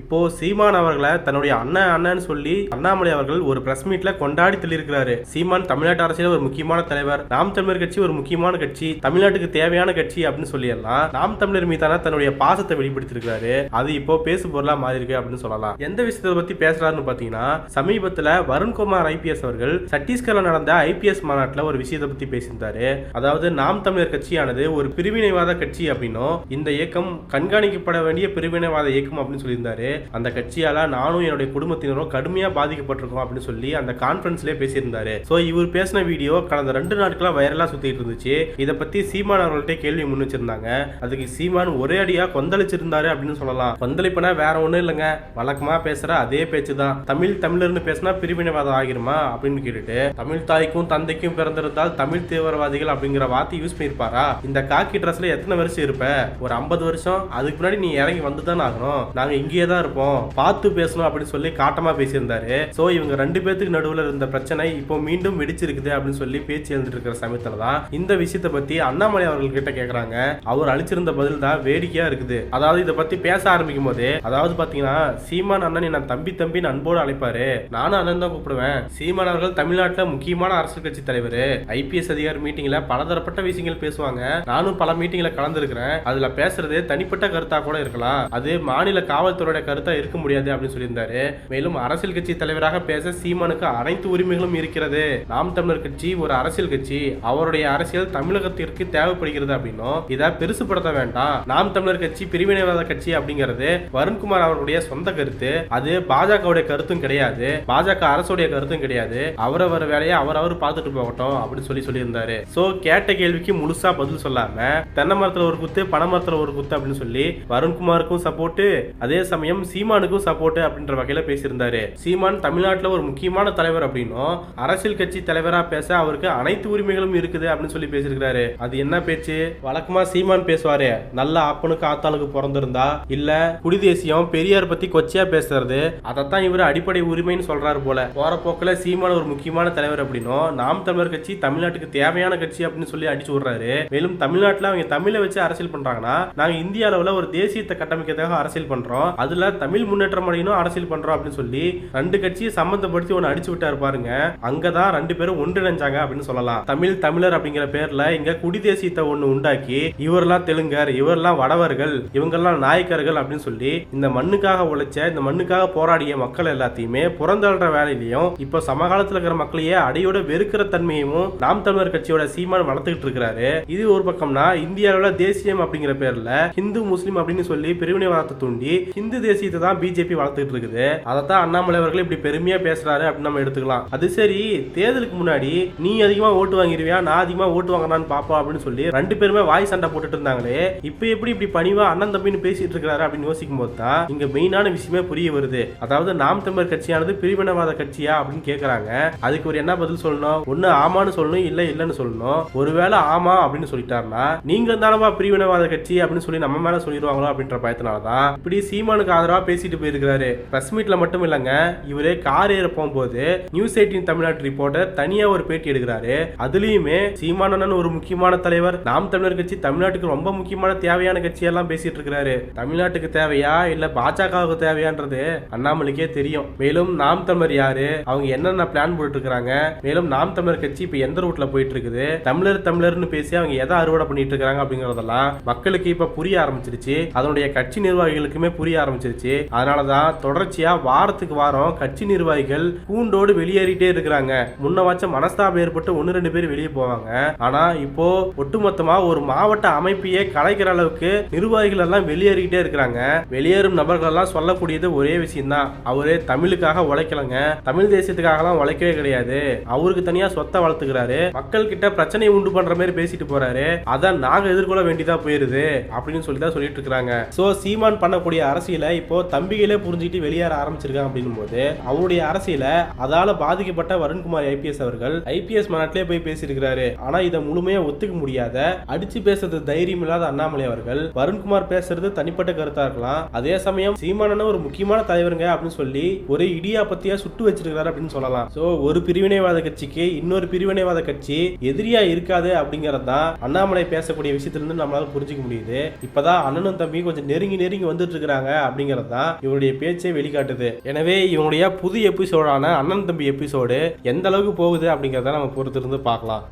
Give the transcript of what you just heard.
இப்போ சீமான் அவர்களை தன்னுடைய அண்ணன் அண்ணன்னு சொல்லி அண்ணாமலை அவர்கள் ஒரு பிரஸ் மீட்ல கொண்டாடி தள்ளியிருக்கிறாரு. சீமான் தமிழ்நாட்டு அரசியல் ஒரு முக்கியமான தலைவர் நாம் தமிழர் கட்சி ஒரு முக்கியமான கட்சி தமிழ்நாட்டுக்கு தேவையான கட்சி அப்படின்னு சொல்லியெல்லாம் நாம் தமிழர் மீதான தன்னுடைய பாசத்தை வெளிப்படுத்திருக்காரு அது இப்போ பேசு பொருளா மாறி இருக்கு அப்படின்னு சொல்லலாம். எந்த விஷயத்தை பத்தி பேசுறாருன்னு பாத்தீங்கன்னா சமீபத்துல வருண்குமார் ஐபிஎஸ் அவர்கள் சத்தீஸ்கர்ல நடந்த ஐபிஎஸ் மாநாட்டுல ஒரு விஷயத்தை பத்தி பேசியிருந்தாரு. அதாவது நாம் தமிழர் கட்சியானது ஒரு பிரிவினைவாத கட்சி அப்படின்னும் இந்த இயக்கம் கண்காணிக்கப்பட வேண்டிய பிரிவினைவாத இயக்கம் அப்படின்னு சொல்லியிருந்தாரு. அந்த கட்சியால நானும் என்னுடைய குடும்பத்தினரும் கடுமையா பாதிக்கப்பட்டிருக்கோம் அப்படின்னு சொல்லி அந்த கான்பரன்ஸ்லயே பேசியிருந்தாரு. சோ இவர் பேசின வீடியோ கடந்த ரெண்டு நாட்களா வைரலா சுத்திட்டு இருந்துச்சு. இதை பத்தி சீமான் அவர்கள்ட்ட கேள்வி முன் வச்சிருந்தாங்க. அதுக்கு சீமான் ஒரே அடியா கொந்தளிச்சிருந்தாரு அப்படின்னு சொல்லலாம். கொந்தளிப்புனா வேற ஒண்ணும் இல்லைங்க. வழக்கமா பேசுற அதே பேச்சு தான் தமிழ் தமிழர்னு பேசினா பிரிவினைவாதம் ஆகிருமா அப்படின்னு கேட்டுட்டு தமிழ் தாய்க்கும் தந்தைக்கும் பிறந்திருந்தால் தமிழ் தீவிரவாதிகள் அப்படிங்கிற வார்த்தை யூஸ் பண்ணியிருப்பாரா? இந்த காக்கி ட்ரெஸ்ல எத்தனை வருஷம் இருப்ப? ஒரு ஐம்பது வருஷம். அதுக்கு முன்னாடி நீ இறங்கி வந்துதான் ஆகணும். நாங்க இங்கேயே தான் இருப்போம். பார்த்து பேசணும் அப்படின்னு சொல்லி காட்டமா பேசியிருந்தாரு. சோ இவங்க ரெண்டு பேத்துக்கு நடுவுல இருந்த பிரச்சனை இப்போ மீண்டும் வெடிச்சிருக்குது அப்படின்னு சொல்லி பேச்சு எழுந்துட்டு இருக்கிற சமயத்துல தான் இந்த விஷயத்தை பத்தி அண்ணாமலை அவர்கள் கிட்ட கேக்குறாங்க. அவர் அழிச்சிருந்த பதில் தான் வேடிக்கையா இருக்குது. அதாவது இதை பத்தி பேச ஆரம்பிக்கும் போது அதாவது பாத்தீங்கன்னா சீமான் அண்ணன் நான் தம்பி தம்பி அன்போடு அழைப்பாரு. நானும் அண்ணன் தான் கூப்பிடுவேன். சீமான் அவர்கள் தமிழ்நாட்டுல முக்கியமான அரசியல் கட்சி தலைவர். ஐபிஎஸ் அதிகாரி மீட்டிங்ல பலதரப்பட்ட விஷயங்கள் பேசுவாங்க. நானும் பல மீட்டிங்ல கலந்துருக்கிறேன். அதுல பேசுறது தனிப்பட்ட கருத்தா கூட இருக்கலாம். அது மாநில காவல்துறையோட கருத்தா இருக்க முடியாது அப்படின்னு சொல்லியிருந்தாரு. மேலும் அரசியல் கட்சி தலைவராக பேச சீமானுக்கு அனைத்து உரிமைகளும் இருக்கிறது. நாம் தமிழர் கட்சி ஒரு அரசியல் கட்சி. அவருடைய அரசியல் தமிழகத்திற்கு தேவைப்படுகிறது அப்படின்னும் இதை பெருசுப்படுத்த வேண்டாம். நாம் தமிழர் கட்சி பிரிவினைவாத கட்சி அப்படிங்கிறது வருண்குமார் அவருடைய சொந்த கருத்து. அது பாஜகவுடைய கருத்தும் கிடையாது. பாஜக அரசுடைய கருத்தும் கிடையாது. அவரவர் வேலையை அவரவர் பார்த்துட்டு போகட்டும் அப்படின்னு சொல்லி சொல்லியிருந்தாரு. சோ கேட்ட கேள்விக்கு முழுசா பதில் சொல்லாம தென்னை மரத்துல ஒரு குத்து பனை மரத்துல ஒரு குத்து அப்படின்னு சொல்லி வருண்குமாருக்கும் சப்போர்ட் அதே சமயம் சீமானுக்கும் சப்போர்ட் அப்படின்ற வகையில பேசியிருந்தாரு. சீமான் தமிழ்நாட்டுல ஒரு முக்கியமான தலைவர் அப்படின்னும் அரசியல் கட்சி தலைவரா பேச அவருக்கு அனைத்து உரிமைகளும் இருக்குது அப்படின்னு சொல்லி பேசியிருக்காரு அது என்ன பேச்சு? வழக்கமா சீமான் பேசுவாரு. நல்ல அப்பனுக்கு ஆத்தாளுக்கு பிறந்திருந்தா இல்ல குடி தேசியம் பெரியார் பத்தி கொச்சையா பேசுறது அதைத்தான் இவர் அடிப்படை உரிமைன்னு சொல்றாரு போல. போற போக்குல சீமான் ஒரு முக்கியமான தலைவர் அப்படின்னும் நாம் தமிழர் கட்சி தமிழ்நாட்டுக்கு தேவையான கட்சி அப்படின்னு சொல்லி அடிச்சு விடுறாரு. மேலும் தமிழ்நாட்டுல அவங்க தமிழை வச்சு அரசியல் பண்றாங்கன்னா நாங்க இந்திய அளவுல ஒரு தேசியத்தை கட்டமைக்கிறதுக்காக அரசியல் பண்றோம். அது அதுல தமிழ் முன்னேற்றம் அடையணும் அரசியல் பண்றோம் அப்படின்னு சொல்லி ரெண்டு கட்சியை சம்பந்தப்படுத்தி ஒன்னு அடிச்சு விட்டாரு பாருங்க. அங்கதான் ரெண்டு பேரும் ஒன்றிணைஞ்சாங்க அப்படின்னு சொல்லலாம். தமிழ் தமிழர் அப்படிங்கிற பேர்ல இங்க குடி தேசியத்தை ஒண்ணு உண்டாக்கி இவரெல்லாம் தெலுங்கர் இவரெல்லாம் வடவர்கள் இவங்கெல்லாம் நாயக்கர்கள் அப்படின்னு சொல்லி இந்த மண்ணுக்காக உழைச்ச இந்த மண்ணுக்காக போராடிய மக்கள் எல்லாத்தையுமே புறந்தள்ளுற வேலையிலையும் இப்போ சமகாலத்துல இருக்கிற மக்களையே அடையோட வெறுக்கிற தன்மையும் நாம் தமிழர் கட்சியோட சீமான் வளர்த்துக்கிட்டு இருக்கிறாரு. இது ஒரு பக்கம்னா இந்தியாவில் தேசியம் அப்படிங்கிற பேர்ல ஹிந்து முஸ்லீம் அப்படின்னு சொல்லி பிரிவினைவாதத்தை தூண்டி ஹிந்து தேசியத்தை தான் பிஜேபி வளர்த்துட்டு இருக்குது அதைத்தான் அண்ணாமலை அவர்கள் இப்படி பெருமையா பேசுறாரு அப்படின்னு நம்ம எடுத்துக்கலாம். அது சரி தேர்தலுக்கு முன்னாடி நீ அதிகமா ஓட்டு வாங்கிருவியா நான் அதிகமா ஓட்டு வாங்கினான்னு பாப்பா அப்படின்னு சொல்லி ரெண்டு பேருமே வாய் சண்டை போட்டுட்டு இருந்தாங்களே இப்போ எப்படி இப்படி பணிவா அண்ணன் தம்பின்னு பேசிட்டு இருக்காரு அப்படின்னு யோசிக்கும் போது தான் இங்க மெயினான விஷயமே புரிய வருது. அதாவது நாம் தமிழர் கட்சியானது பிரிவினவாத கட்சியா அப்படின்னு கேக்குறாங்க. அதுக்கு ஒரு என்ன பதில் சொல்லணும்? ஒண்ணு ஆமான்னு சொல்லணும் இல்ல இல்லன்னு சொல்லணும். ஒருவேளை ஆமா அப்படின்னு சொல்லிட்டாருன்னா நீங்க தானப்பா பிரிவினவாத கட்சி அப்படின்னு சொல்லி நம்ம மேல சொல்லிடுவாங்களோ அப்படின்ற பயத்தினாலதான் இப்படி சீமானுக்கு ஆதரவா பேசிட்டு போயிருக்காரு பிரஸ் மீட்ல மட்டும் இல்லங்க இவரு கார் ஏற போகும்போது நியூஸ் எயிட்டின் தமிழ்நாட்டு ரிப்போர்ட்டர் தனியா ஒரு பேட்டி எடுக்கிறாரு. அதுலயுமே சீமானன் ஒரு முக்கியமான தலைவர். நாம் தமிழர் கட்சி தமிழ்நாட்டுக்கு ரொம்ப முக்கியமான தேவையான கட்சி எல்லாம் பேசிட்டு இருக்கிறாரு. தமிழ்நாட்டுக்கு தேவையா இல்ல பாஜகவுக்கு தேவையான்றது அண்ணாமலைக்கே தெரியும். மேலும் நாம் தமிழர் யாரு? அவங்க என்னென்ன பிளான் போட்டு இருக்காங்க? மேலும் நாம் தமிழர் கட்சி இப்ப எந்த ரூட்ல போயிட்டு இருக்குது? தமிழர் தமிழர்னு பேசி அவங்க எதை அறுவடை பண்ணிட்டு இருக்காங்க அப்படிங்கறதெல்லாம் மக்களுக்கு இப்ப புரிய ஆரம்பிச்சிருச்சு. அதனுடைய கட்சி நிர்வாகிகளுக்குமே புரிய ஆரம்பிச்சிருச்சு. அதனாலதான் தொடர்ச்சியா வாரத்துக்கு வாரம் கட்சி நிர்வாகிகள் கூண்டோடு வெளியேறிட்டே இருக்கிறாங்க. முன்னவாச்சும் மனஸ்தாபம் ஏற்பட்டு ஒன்னு ரெண்டு பேர் வெளியே போவாங்க. ஆனா இப்போ ஒட்டுமொத்தமா ஒரு மாவட்ட அமைப்பையே கலைக்கிற அளவுக்கு நிர்வாகிகள் எல்லாம் வெளியேறிக்கிட்டே இருக்கிறாங்க. வெளியேறும் நபர்கள் எல்லாம் சொல்லக்கூடியது ஒரே விஷயம் தான் அவரே தமிழுக்காக உழைக்கலங்க. தமிழ் தேசியத்துக்காகலாம் உழைக்கவே கிடையாது. அவருக்கு தனியா சொத்தை வளர்த்துக்கிறாரு. மக்கள் கிட்ட பிரச்சனை உண்டு பண்ற மாதிரி பேசிட்டு போறாரு. அதை நாங்க எதிர்கொள்ள வேண்டியதா போயிருது. அப்படின்னு சொல்லி தான் சொல்லிட்டு இருக்காங்க சோ சீமான் பண்ணக்கூடிய அரசியலை இப்போ தம்பிகளே புரிஞ்சுக்கிட்டு வெளியேற ஆரம்பிச்சிருக்காங்க அப்படின்னும் போது அவருடைய அரசியல அதால பாதிக்கப்பட்ட வருண்குமார் ஐபிஎஸ் அவர்கள் ஐபிஎஸ் மாநாட்டிலே போய் பேசியிருக்கிறாரு. ஆனால் இதை முழுமையாக ஒத்துக்க முடியாத அடிச்சு பேசுறது தைரியம் இல்லாத அண்ணாமலை அவர்கள் வருண்குமார் பேசுறது தனிப்பட்ட கருத்தா இருக்கலாம். அதே சமயம் சீமானன ஒரு முக்கியமான தலைவருங்க அப்படின்னு சொல்லி ஒரு இடியாபத்தியா சுட்டு வச்சிருக்கிறாரு அப்படின்னு சொல்லலாம். ஸோ ஒரு பிரிவினைவாத கட்சிக்கு இன்னொரு பிரிவினைவாத கட்சி எதிரியா இருக்காது அப்படிங்கறது தான் அண்ணாமலை பேசக்கூடிய விஷயத்துல இருந்து நம்மளால புரிஞ்சுக்க முடியுது. இப்பதான் அண்ணனும் தம்பி கொஞ்சம் நெருங்கி நெருங்கி வந்துட்டு இருக்கிறாங்க அப்படின்னு அப்படிங்கிறது தான் இவருடைய பேச்சை வெளிக்காட்டுது. எனவே இவனுடைய புது எபிசோடான அண்ணன் தம்பி எபிசோடு எந்த அளவுக்கு போகுது அப்படிங்கிறத நம்ம பொறுத்திருந்து பார்க்கலாம்.